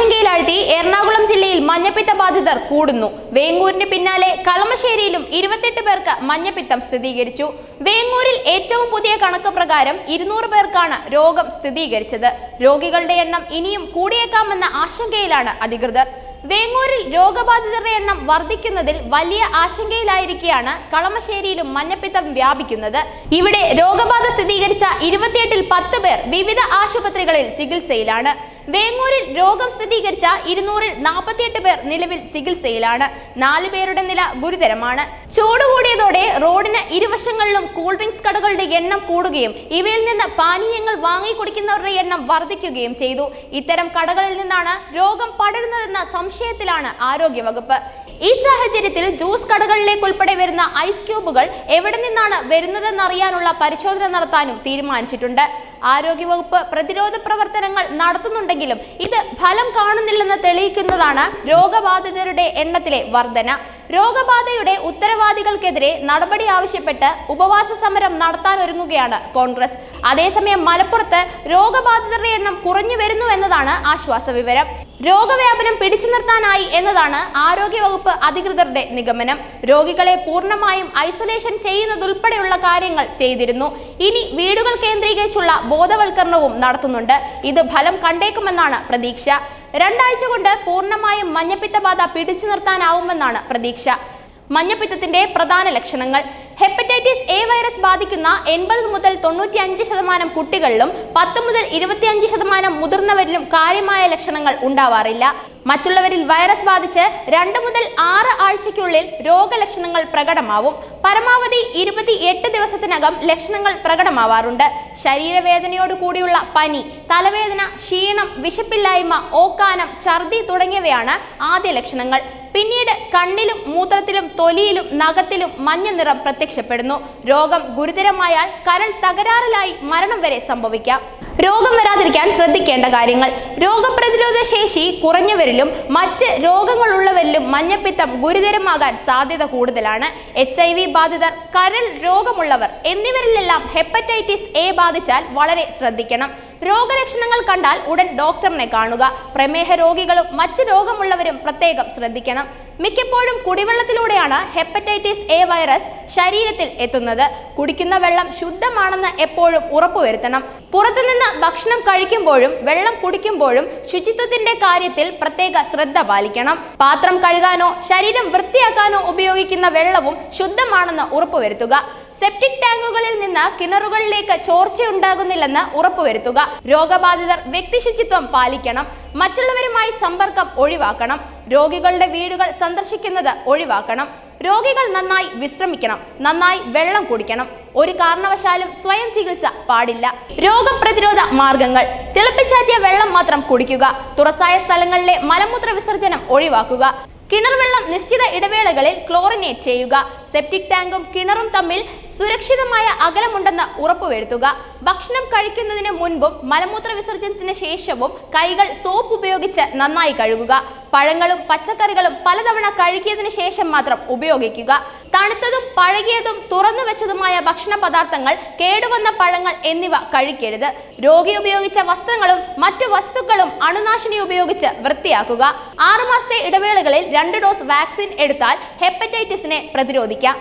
ആശങ്കയിലാഴ്ത്തി എറണാകുളം ജില്ലയിൽ മഞ്ഞപ്പിത്ത ബാധിതർ കൂടുന്നു. വേങ്ങൂരിന് പിന്നാലെ കളമശ്ശേരിയിലും ഇരുപത്തെട്ട് പേർക്ക് മഞ്ഞപ്പിത്തം സ്ഥിരീകരിച്ചു. വേങ്ങൂരിൽ ഏറ്റവും പുതിയ കണക്ക് പ്രകാരം ഇരുന്നൂറ് പേർക്കാണ് രോഗം സ്ഥിരീകരിച്ചത്. രോഗികളുടെ എണ്ണം ഇനിയും കൂടിയേക്കാമെന്ന ആശങ്കയിലാണ് അധികൃതർ. വേങ്ങൂരിൽ രോഗബാധിതരുടെ എണ്ണം വർദ്ധിക്കുന്നതിൽ വലിയ ആശങ്കയിലായിരിക്കെയാണ് കളമശ്ശേരിയിലും മഞ്ഞപ്പിത്തം വ്യാപിക്കുന്നത്. ഇവിടെ രോഗബാധ സ്ഥിരീകരിച്ച ഇരുപത്തിയെട്ടിൽ പത്ത് പേർ വിവിധ ആശുപത്രികളിൽ ചികിത്സയിലാണ്. വേങ്ങൂരിൽ രോഗം സ്ഥിരീകരിച്ച ഇരുന്നൂറിൽ നാൽപ്പത്തിയെട്ട് പേർ നിലവിൽ ചികിത്സയിലാണ്. നാലു പേരുടെ നില ഗുരുതരമാണ്. ചൂട് കൂടിയതോടെ റോഡിന് ഇരുവശങ്ങളിലും കൂൾ ഡ്രിങ്ക്സ് കടകളുടെ എണ്ണം കൂടുകയും ഇവയിൽ നിന്ന് പാനീയങ്ങൾ വാങ്ങി കുടിക്കുന്നവരുടെ എണ്ണം വർദ്ധിക്കുകയും ചെയ്തു. ഇത്തരം കടകളിൽ നിന്നാണ് രോഗം പടരുന്നതെന്ന സംശയത്തിലാണ് ആരോഗ്യവകുപ്പ്. ഈ സാഹചര്യത്തിൽ ജ്യൂസ് കടകളിലേക്ക് ഉൾപ്പെടെ വരുന്ന ഐസ് ക്യൂബുകൾ എവിടെ നിന്നാണ് വരുന്നതെന്നറിയാനുള്ള പരിശോധന നടത്താനും തീരുമാനിച്ചിട്ടുണ്ട്. ആരോഗ്യവകുപ്പ് പ്രതിരോധ പ്രവർത്തനങ്ങൾ നടത്തുന്നുണ്ടെങ്കിലും ഇത് ഫലം കാണുന്നില്ലെന്ന് തെളിയിക്കുന്നതാണ് രോഗബാധിതരുടെ എണ്ണത്തിലെ വർധന. രോഗബാധയുടെ ഉത്തരവാദികൾക്കെതിരെ നടപടി ആവശ്യപ്പെട്ട് ഉപവാസ സമരം നടത്താൻ ഒരുങ്ങുകയാണ് കോൺഗ്രസ്. അതേസമയം മലപ്പുറത്ത് രോഗബാധിതരുടെ എണ്ണം കുറഞ്ഞു വരുന്നു എന്നതാണ് ആശ്വാസ വിവരം. രോഗവ്യാപനം പിടിച്ചു നിർത്താനായി എന്നതാണ് ആരോഗ്യവകുപ്പ് അധികൃതരുടെ നിഗമനം. രോഗികളെ പൂർണമായും ഐസൊലേഷൻ ചെയ്യുന്നതുൾപ്പെടെയുള്ള കാര്യങ്ങൾ ചെയ്തിരുന്നു. ഇനി വീടുകൾ കേന്ദ്രീകരിച്ചുള്ള ബോധവൽക്കരണവും നടത്തുന്നുണ്ട്. ഇത് ഫലം കണ്ടേക്കുമെന്നാണ് പ്രതീക്ഷ. രണ്ടാഴ്ച കൊണ്ട് പൂർണമായും മഞ്ഞപ്പിത്ത ബാധ പിടിച്ചു നിർത്താനാവുമെന്നാണ് പ്രതീക്ഷ. മഞ്ഞപ്പിത്തത്തിന്റെ പ്രധാന ലക്ഷണങ്ങൾ. ഹെപ്പറ്റൈറ്റിസ് എ വൈറസ് ബാധിക്കുന്ന എൺപത് മുതൽ തൊണ്ണൂറ്റി അഞ്ച് ശതമാനം കുട്ടികളിലും പത്ത് മുതൽ ഇരുപത്തിയഞ്ച് ശതമാനം മുതിർന്നവരിലും കാര്യമായ ലക്ഷണങ്ങൾ ഉണ്ടാവാറില്ല. മറ്റുള്ളവരിൽ വൈറസ് ബാധിച്ച് രണ്ട് മുതൽ ആറ് ആഴ്ചയ്ക്കുള്ളിൽ രോഗലക്ഷണങ്ങൾ പ്രകടമാവും. പരമാവധി ഇരുപത്തി എട്ട് ദിവസത്തിനകം ലക്ഷണങ്ങൾ പ്രകടമാവാറുണ്ട്. ശരീരവേദനയോട് കൂടിയുള്ള പനി തലവേദന ക്ഷീണം വിശപ്പില്ലായ്മ ഓക്കാനം ഛർദി തുടങ്ങിയവയാണ് ആദ്യ ലക്ഷണങ്ങൾ. പിന്നീട് കണ്ണിലും മൂത്രത്തിലും തൊലിയിലും നഖത്തിലും മഞ്ഞ നിറം പ്രത്യക്ഷപ്പെടുന്നു. രോഗം ഗുരുതരമായാൽ കരൾ തകരാറിലായി മരണം വരെ സംഭവിക്കാം. രോഗം വരാതിരിക്കാൻ ശ്രദ്ധിക്കേണ്ട കാര്യങ്ങൾ. രോഗപ്രതിരോധ ശേഷി കുറഞ്ഞവരിലും മറ്റ് രോഗങ്ങളുള്ളവരിലും മഞ്ഞപ്പിത്തം ഗുരുതരമാകാൻ സാധ്യത കൂടുതലാണ്. എച്ച് ഐ വി ബാധിതർ കരൾ രോഗമുള്ളവർ എന്നിവരിലെല്ലാം ഹെപ്പറ്റൈറ്റിസ് എ ബാധിച്ചാൽ വളരെ ശ്രദ്ധിക്കണം. രോഗലക്ഷണങ്ങൾ കണ്ടാൽ ഉടൻ ഡോക്ടറിനെ കാണുക. പ്രമേഹ രോഗികളും മറ്റ് രോഗമുള്ളവരും പ്രത്യേകം ശ്രദ്ധിക്കണം. മിക്കപ്പോഴും കുടിവെള്ളത്തിലൂടെയാണ് ഹെപ്പറ്റൈറ്റിസ് എ വൈറസ് ശരീരത്തിൽ എത്തുന്നത്. കുടിക്കുന്ന വെള്ളം ശുദ്ധമാണെന്ന് എപ്പോഴും ഉറപ്പുവരുത്തണം. പുറത്തുനിന്ന് ഭക്ഷണം കഴിക്കുമ്പോഴും വെള്ളം കുടിക്കുമ്പോഴും ശുചിത്വത്തിന്റെ കാര്യത്തിൽ പ്രത്യേക ശ്രദ്ധ പാലിക്കണം. പാത്രം കഴുകാനോ ശരീരം വൃത്തിയാക്കാനോ ഉപയോഗിക്കുന്ന വെള്ളവും ശുദ്ധമാണെന്ന് ഉറപ്പുവരുത്തുക. സെപ്റ്റിക് ടാങ്കുകളിൽ നിന്ന് കിണറുകളിലേക്ക് ചോർച്ചയുണ്ടാകുന്നില്ലെന്ന് ഉറപ്പുവരുത്തുക. രോഗബാധിതർ വ്യക്തിശുചിത്വം പാലിക്കണം. മറ്റുള്ളവരുമായി സമ്പർക്കം ഒഴിവാക്കണം. രോഗികളുടെ വീടുകൾ സന്ദർശിക്കുന്നത് ഒഴിവാക്കണം. രോഗികൾ നന്നായി വിശ്രമിക്കണം. നന്നായി വെള്ളം കുടിക്കണം. ഒരു കാരണവശാലും സ്വയം ചികിത്സ പാടില്ല. രോഗപ്രതിരോധ മാർഗങ്ങൾ. തിളപ്പിച്ചാറ്റിയ വെള്ളം മാത്രം കുടിക്കുക. തുറസായ സ്ഥലങ്ങളിലെ മലമൂത്ര വിസർജനം ഒഴിവാക്കുക. കിണർ വെള്ളം നിശ്ചിത ഇടവേളകളിൽ ക്ലോറിനേറ്റ് ചെയ്യുക. സെപ്റ്റിക് ടാങ്കും കിണറും തമ്മിൽ സുരക്ഷിതമായ അകലമുണ്ടെന്ന് ഉറപ്പുവരുത്തുക. ഭക്ഷണം കഴിക്കുന്നതിന് മുൻപും മലമൂത്ര വിസർജനത്തിന് ശേഷവും കൈകൾ സോപ്പ് ഉപയോഗിച്ച് നന്നായി കഴുകുക. പഴങ്ങളും പച്ചക്കറികളും പലതവണ കഴുകിയതിന് ശേഷം മാത്രം ഉപയോഗിക്കുക. തണുത്തതും പഴകിയതും തുറന്നു വെച്ചതുമായ ഭക്ഷണ പദാർത്ഥങ്ങൾ കേടുവന്ന പഴങ്ങൾ എന്നിവ കഴിക്കരുത്. രോഗി ഉപയോഗിച്ച വസ്ത്രങ്ങളും മറ്റു വസ്തുക്കളും അണുനാശിനി ഉപയോഗിച്ച് വൃത്തിയാക്കുക. ആറുമാസത്തെ ഇടവേളകളിൽ രണ്ട് ഡോസ് വാക്സിൻ എടുത്താൽ ഹെപ്പറ്റൈറ്റിസിനെ പ്രതിരോധിക്കാം.